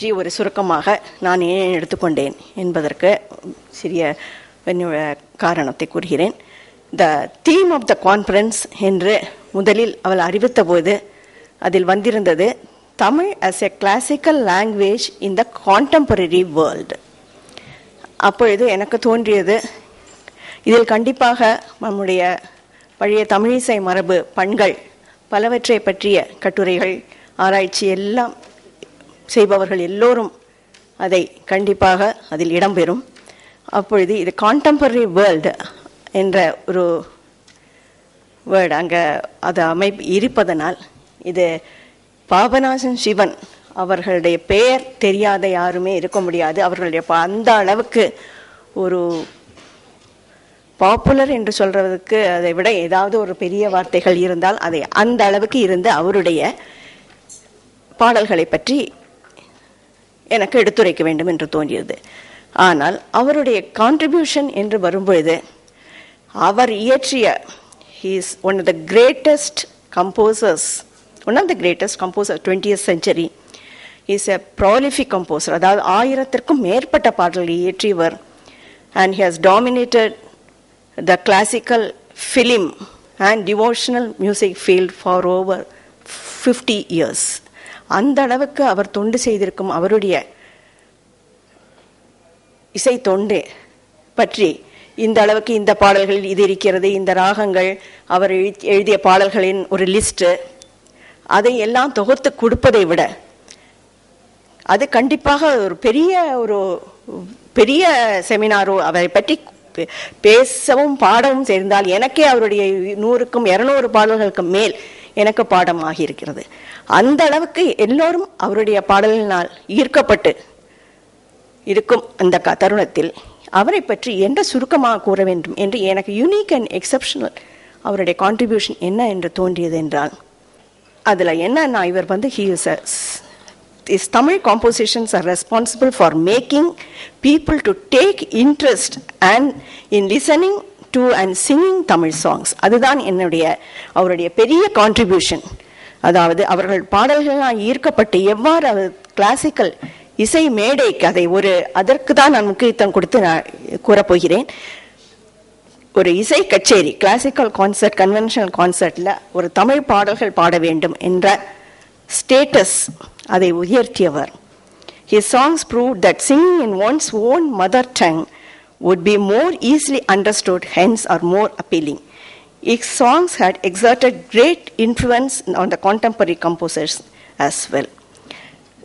பற்றி ஒரு சுருக்கமாக நான் ஏன் எடுத்துக்கொண்டேன் என்பதற்கு சிறிய காரணத்தை கூறுகிறேன். The theme of the conference என்று முதலில் அவள் அறிவித்த போது அதில் வந்திருந்தது Tamil as a classical language in the contemporary world அப்பொழுது எனக்கு தோன்றியது இதில் கண்டிப்பாக நம்முடைய பழைய தமிழிசை மரபு பண்கள் பலவற்றை பற்றிய கட்டுரைகள் ஆராய்ச்சி எல்லாம் செய்பவர்கள் எல்லோரும் அதை கண்டிப்பாக அதில் இடம்பெறும். அப்பொழுது இது கான்டெம்பரரி வேர்ல்டு என்ற ஒரு வேர்டு அங்கே அது அமைப்பு இருப்பதனால் இது பாபநாசன் சிவன் அவர்களுடைய பெயர் தெரியாத யாருமே இருக்க முடியாது. அவர்களுடைய அந்த அளவுக்கு ஒரு பாப்புலர் என்று சொல்றதுக்கு அதை விட ஏதாவது ஒரு பெரிய வார்த்தைகள் இருந்தால் அதை அந்த அளவுக்கு இருந்த அவருடைய பாடல்களை பற்றி எனக்கு எடுத்துரைக்க வேண்டும் என்று தோன்றியது. ஆனால் அவருடைய கான்ட்ரிபியூஷன் என்று வரும்பொழுது அவர் இயற்றிய he's one of the greatest composers one of the greatest composer twentieth century is a prolific composer அதாவது ஆயிரத்திற்கும் மேற்பட்ட பாடல்களை இயற்றியவர். And he has dominated the classical film and devotional music field for over fifty years அந்த அளவுக்கு அவர் தொண்டு செய்திருக்கும் அவருடைய இசை தொண்டு பற்றி இந்த அளவுக்கு இந்த பாடல்களில் இது இருக்கிறது இந்த ராகங்கள் அவர் எழு- எழுதிய பாடல்களின் ஒரு லிஸ்ட்டு அதை எல்லாம் தொகுத்து கொடுப்பதை விட அது கண்டிப்பாக ஒரு பெரிய ஒரு பெரிய செமினாரோ அவரை பற்றி பே- பேசவும் பாடவும் சேர்ந்தால் எனக்கே அவருடைய நூறுக்கும் இருநூறு பாடல்களுக்கு மேல் எனக்கு பாடம் ஆகியிருக்கிறது அந்த அளவுக்கு எல்லோரும் அவருடைய பாடலினால் ஈர்க்கப்பட்டு இருக்கும் அந்த க- தருணத்தில் அவரை பற்றி என்ன சுருக்கமாக கூற வேண்டும் என்று எனக்கு யூனிக் அண்ட் எக்ஸப்ஷனல் அவருடைய கான்ட்ரிபியூஷன் என்ன என்று தோன்றியது என்றால் அதில் என்னன்னா இவர் வந்து he is is Tamil compositions are responsible for making people to take interest and in listening to and singing Tamil songs அதுதான் என்னுடைய அவருடைய பெரிய கான்ட்ரிபியூஷன் அதாவது அவர்கள் பாடல்களால் ஈர்க்கப்பட்டு எவ்வாறு அவர் கிளாசிக்கல் இசை மேடைக்கு அதை ஒரு அதற்கு தான் நான் முக்கியத்துவம் கொடுத்து நான் கூறப்போகிறேன் ஒரு இசை கச்சேரி கிளாசிக்கல் கான்சர்ட் கன்வென்ஷனல் கான்சர்ட்டில் ஒரு தமிழ் பாடல்கள் பாட வேண்டும் என்ற ஸ்டேட்டஸ் அதை உயர்த்தியவர். His songs prove that sing in one's own mother tongue would be more easily understood, hence are more appealing. His songs had exerted great influence on the contemporary composers as well.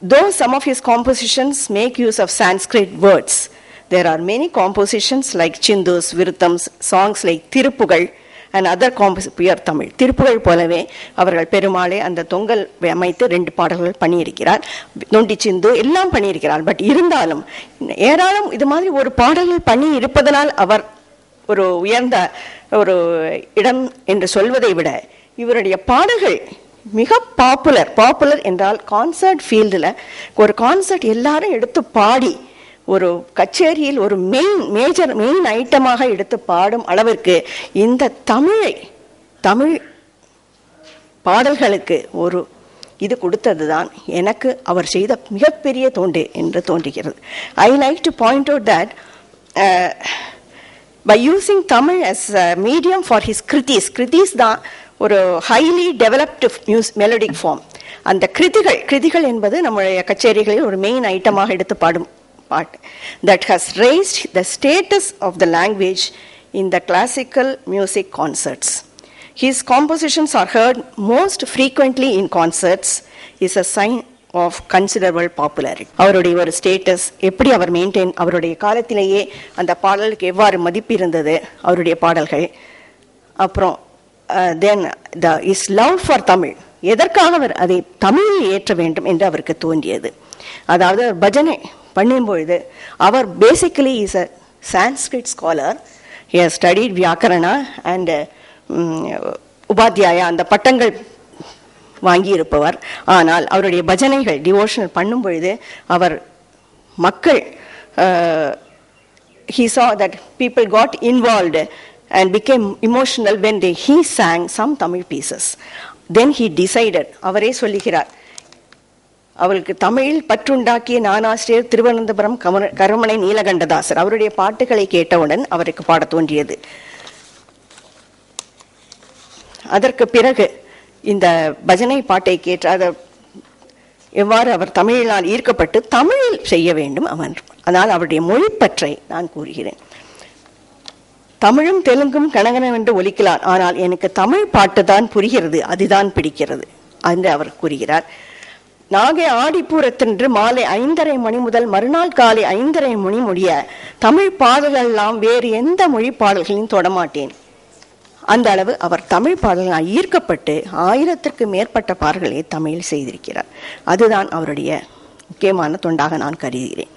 Though some of his compositions make use of Sanskrit words, there are many compositions like Chindus, Viruttams, songs like Tirupugal and other composer Tamil. Tirupugal போலவே அவர்கள் பெருமாளே அந்த தொங்கல் அமைத்து ரெண்டு பாடல்கள் பண்ணியிருக்கிறார். நொண்டி சிந்து எல்லாம் பண்ணியிருக்கிறார். பட் இருந்தாலும் ஏராளம் இது மாதிரி ஒரு பாடல்கள் பண்ணி இருப்பதனால் அவர் ஒரு உயர்ந்த ஒரு இடம் என்று சொல்வதை விட இவருடைய பாடல்கள் மிக பாப்புலர் பாப்புலர் என்றால் கான்சர்ட் ஃபீல்டில் ஒரு கான்சர்ட் எல்லாரும் எடுத்து பாடி ஒரு கச்சேரியில் ஒரு மெயின் மேஜர் மெயின் ஐட்டமாக எடுத்து பாடும் அளவிற்கு இந்த தமிழை தமிழ் பாடல்களுக்கு ஒரு இது கொடுத்தது தான் எனக்கு அவர் செய்த மிகப்பெரிய தோண்டு என்று தோன்றுகிறது. I like to point out that by using Tamil as medium for his kritis kritis தான் ஒரு highly developed music melodic form அந்த கிருதிகள் கிருதிகள் என்பது நம்முடைய கச்சேரிகளில் ஒரு மெயின் ஐட்டமாக எடுத்து பாடும் part that has raised the status of the language in the classical music concerts. His compositions are heard most frequently in concerts is a sign of considerable popularity அவருடைய ஒரு ஸ்டேட்டஸ் எப்படி அவர் மெயின்டைன் அவருடைய காலத்திலேயே அந்த பாடலுக்கு எவ்வாறு மதிப்பு இருந்தது அவருடைய பாடல்கள். அப்புறம் then the is love for Tamil. எதற்காக அவர் அதை தமிழில் ஏற்ற வேண்டும் என்று அவருக்கு தோன்றியது? அதாவது பஜனை பண்ணும்பொழுது அவர் basically is a Sanskrit scholar he studied vyakarana and Upadhyaya அந்த பட்டங்கள் வாங்கியிருப்பவர் ஆனால் அவருடைய பஜனைகள் டிவோஷனல் பண்ணும் பொழுது அவர் மக்கள் uh, he saw that people got involved and became emotional when they, he sang some Tamil pieces. Then he decided, அவரே சொல்லுகிறார் அவளுக்கு தமிழில் பற்றுண்டாக்கிய நானாசிரியர் திருவனந்தபுரம் கம கருமனை நீலகண்டதாசர் அவருடைய பாட்டுகளை கேட்டவுடன் அவருக்கு பாட தோன்றியது. அதற்கு பிறகு இந்த பஜனை பாட்டை கேட்ட அதை எவ்வாறு அவர் தமிழினால் ஈர்க்கப்பட்டு தமிழில் செய்ய வேண்டும் அவன் அதனால் அவருடைய மொழிப்பற்றை நான் கூறுகிறேன். தமிழும் தெலுங்கும் கணகனவென்று ஒலிக்கலாம் ஆனால் எனக்கு தமிழ் பாட்டு தான் புரிகிறது அதுதான் பிடிக்கிறது என்று அவர் கூறுகிறார். நாகை ஆடிப்பூரத்தின்று மாலை ஐந்தரை மணி முதல் மறுநாள் காலை ஐந்தரை மணி முடிய தமிழ் பாடல்களெல்லாம் வேறு எந்த மொழி பாடல்களையும் தொடமாட்டேன். அந்த அளவு அவர் தமிழ் பாடல்களால் ஈர்க்கப்பட்டு ஆயிரத்திற்கு மேற்பட்ட பாடல்களை தமிழில் செய்திருக்கிறார். அதுதான் அவருடைய முக்கியமான தொண்டாக நான் கருதுகிறேன்.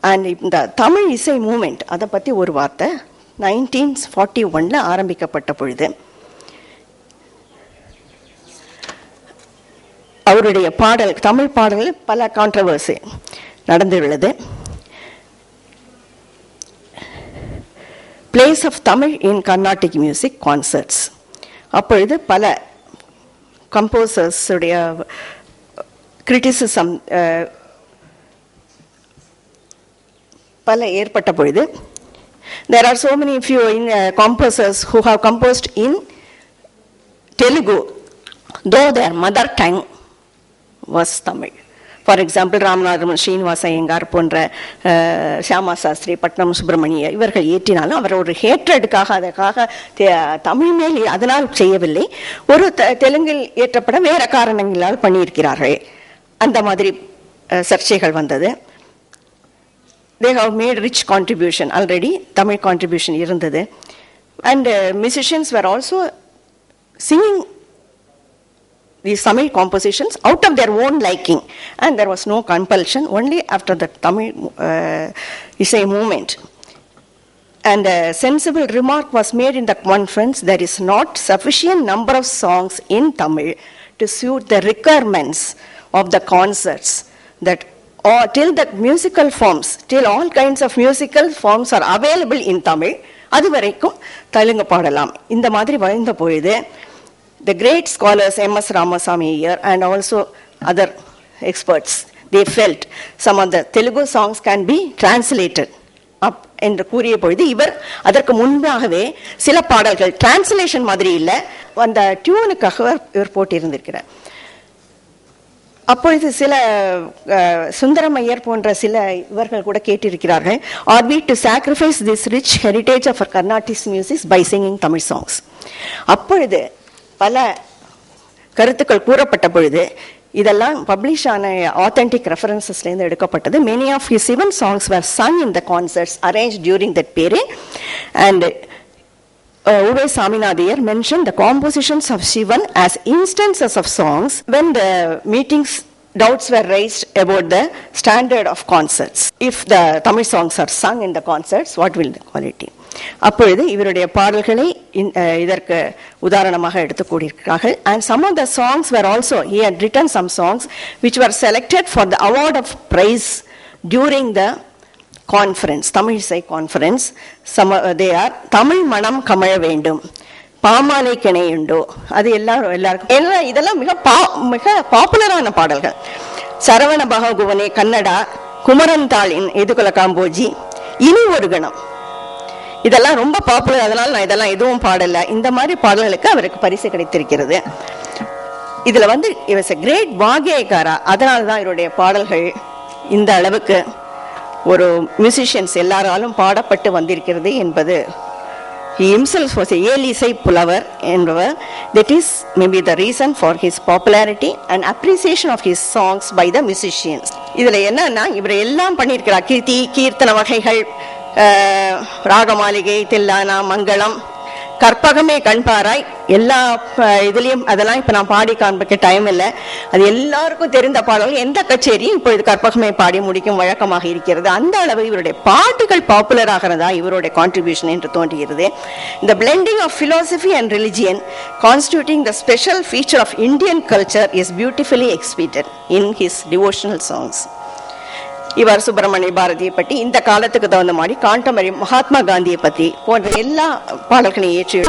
அண்ட் இந்த தமிழ் இசை மூமெண்ட் அதை பற்றி ஒரு வார்த்தை நைன்டீன் ஃபார்ட்டி ஒனில் ஆரம்பிக்கப்பட்ட பொழுது அவருடைய பாடல் தமிழ் பாடல்கள் பல கான்ட்ரவர்சி நடந்துள்ளது. Place of Tamil in Carnatic music concerts அப்பொழுது பல கம்போசர்ஸ் உடைய கிரிட்டிசிசம் பல ஏற்பட்ட பொழுது there are so many few in, uh, composers who have composed in Telugu, though their mother tongue was Tamil for example Ramanathan Srinivasa Iyengar போன்ற ஷியாமா சாஸ்திரி பட்னம் சுப்பிரமணிய இவர்கள் ஏற்றினாலும் அவர் ஒரு ஹேட்ரடுக்காக அதற்காக தே- தமிழ் மேல் அதனால் செய்யவில்லை. ஒரு த- தெலுங்கில் ஏற்றப்பட வேற காரணங்களால் பண்ணியிருக்கிறார்கள். அந்த மாதிரி சர்ச்சைகள் வந்தது. They have made rich contribution already Tamil contribution இருந்தது. And musicians were also singing these tamil compositions out of their own liking and there was no compulsion only after the tamil uh, isai movement and a sensible remark was made in the conference there is not sufficient number of songs in tamil to suit the requirements of the concerts that or till the musical forms till all kinds of musical forms are available in tamil அது வரைக்கும் தெலுங்கு பாடலாம் இந்த மாதிரி வாழ்ந்த பொழுது the great scholars M.S. Ramasamy here and also other experts, they felt some of the Telugu songs can be translated up என்று கூறிய பொழுது இவர் அதற்கு முன்பாகவே சில பாடல்கள் டிரான்ஸ்லேஷன் மாதிரி இல்லை அந்த டியூனுக்காக இவர் போட்டிருந்திருக்கிறார் அப்பொழுது சில சுந்தரமையர் போன்ற சில இவர்கள் கூட கேட்டிருக்கிறார்கள் are we to sacrifice this rich heritage of Carnatic music by singing Tamil songs அப்பொழுது பல கருத்துக்கள் கூறப்பட்ட பொழுது இதெல்லாம் பப்ளிஷ் ஆன ஆத்தென்டிக் ரெஃபரன்சஸ்லேருந்து எடுக்கப்பட்டது many of his Sivan songs were sung in the concerts arranged during that period and uh, Uve Saminadiyar mentioned the compositions of Shivan as instances of songs when the meetings doubts were raised about the standard of concerts. If the Tamil songs are sung in the concerts, what will the quality? அப்பொழுது இவருடைய பாடல்களை இன்- அஹ், இதற்கு உதாரணமாக எடுத்துக்கூடியிருக்கிறார்கள் and some of the songs were also he had written some songs which were selected for the award of prize during the conference Tamil இசை conference சம they are Tamil மனம் கமழ வேண்டும் பாமாலை கிணையுண்டோ அது எல்லாரும் எல்லாருக்கும் எல்லாம் இதெல்லாம் மிக பா மிக பாப்புலரான பாடல்கள். சரவண பகவகுவனே கன்னடா குமரன் தாளின் எதுகுல காம்போஜி இனி ஒரு கணம். இதெல்லாம் ரொம்ப பாப்புலர் அதனால நான் இதெல்லாம் எதுவும் பாடலை. இந்த மாதிரி பாடல்களுக்கு அவருக்கு பரிசு கிடைத்திருக்கிறது. இதுல வந்து இவஸ் கிரேட் வாகியக்காரா அதனால தான் இவருடைய பாடல்கள் இந்த அளவுக்கு ஒரு மியூசிஷியன்ஸ் எல்லாராலும் பாடப்பட்டு வந்திருக்கிறது என்பது he himself was a ஏலிசை புலவர் என்பவர். That is maybe the reason for his popularity and appreciation of his songs by the musicians இதுல என்னன்னா இவர் எல்லாம் பண்ணியிருக்கிறார். கீர்த்தி கீர்த்தன வகைகள் ராகமாளிகை தில்லானா மங்களம் கற்பகமே கண்பாராய் எல்லா இதுலேயும் அதெல்லாம் இப்போ நான் பாடி காண்பிக்க டைம் இல்லை. அது எல்லாருக்கும் தெரிந்த பாடல்கள். எந்த கச்சேரியும் இப்பொழுது கற்பகமே பாடி முடிக்கும் வழக்கமாக இருக்கிறது. அந்த அளவு இவருடைய பாட்டுகள் பாப்புலர் ஆகிறதா இவருடைய கான்ட்ரிபியூஷன் என்று தோன்றுகிறது. இந்த blending of philosophy and religion constituting the special feature of Indian culture is beautifully exhibited in his devotional songs இவர் சுப்பிரமணிய பாரதியை பற்றி இந்த காலத்துக்கு தகுந்த மாதிரி காண்டமரி மகாத்மா காந்தியை பற்றி போன்ற எல்லா பாடல்களையும் இயற்றியுள்ளார்.